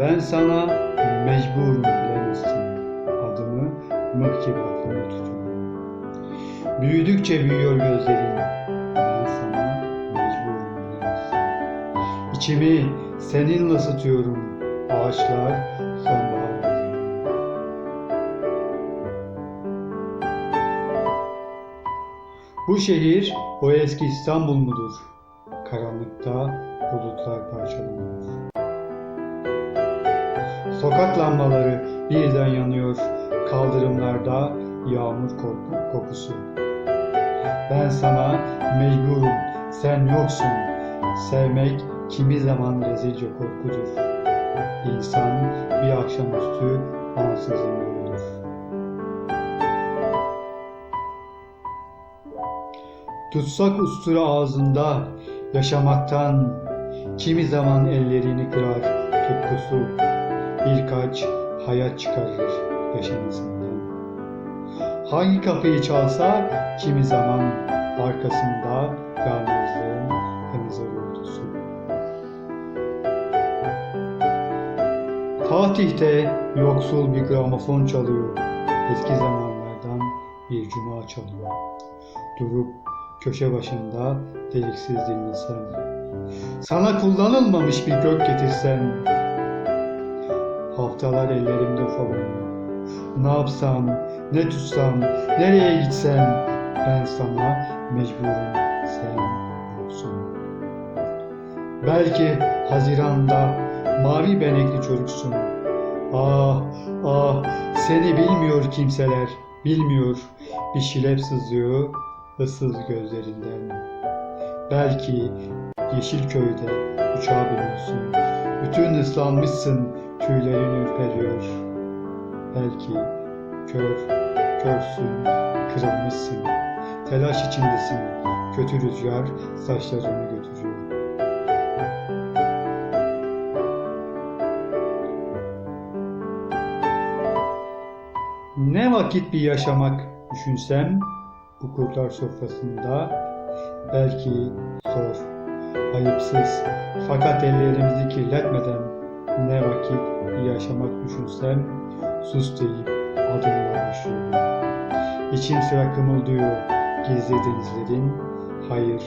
Ben sana mecburum bilemezsin. Adımı mık gibi aklımda tutuyorum. Büyüdükçe büyüyor gözlerin. Ben sana mecburum bilemezsin. İçimi seninle ısıtıyorum. Ağaçlar sonbahar. Bu şehir o eski İstanbul mudur? Karanlıkta bulutlar parçalanıyor. Sokak lambaları birden yanıyor. Kaldırımlarda yağmur koku- kokusu. Ben sana mecburum, sen yoksun. Sevmek kimi zaman rezilce korkudur. İnsan bir akşamüstü ansızın yorulur. Tutsak ustura ağzında yaşamaktan kimi zaman ellerini kırar tutkusu birkaç hayat çıkarır yaşamasından. Hangi kapıyı çalsa kimi zaman arkasında yalnızlığın kırmızı vurdusu. Fatih'te yoksul bir gramofon çalıyor. Eski zamanlardan bir cuma çalıyor. Durup köşe başında deliksiz dinlesem. Sana kullanılmamış bir gök getirsen. Haftalar ellerimde falanıyor. Ne yapsam, ne tutsam, nereye gitsem ben sana mecburum sen yoksun. Belki Haziran'da mavi benekli çocuksun. Ah ah seni bilmiyor kimseler, bilmiyor. Bir şilep sızıyor ıssız gözlerinden. Belki Yeşilköy'de uçağa biniyorsun. Bütün ıslanmışsın, tüylerin ürperiyor. Belki kör, körsün, kırılmışsın. Telaş içindesin, kötü rüzgar saçlarını götürüyor. Ne vakit bir yaşamak düşünsem bu kurtlar sofrasında belki zor, ayıpsız. Fakat ellerimizi kirletmeden ne vakit yaşamak düşünsem sus deyip adımla başlıyorum. İçim sıra kımıldıyor gizli denizlerin. Hayır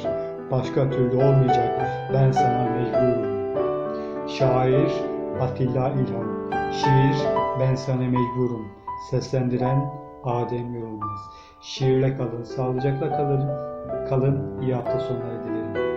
başka türlü olmayacak. Ben sana mecburum. Şair Atilla İlhan. Şiir Ben Sana Mecburum. Seslendiren Adem Yorulmaz Şiirle kalın, sağlıcakla kalın, kalın, iyi hafta sonları dilerim.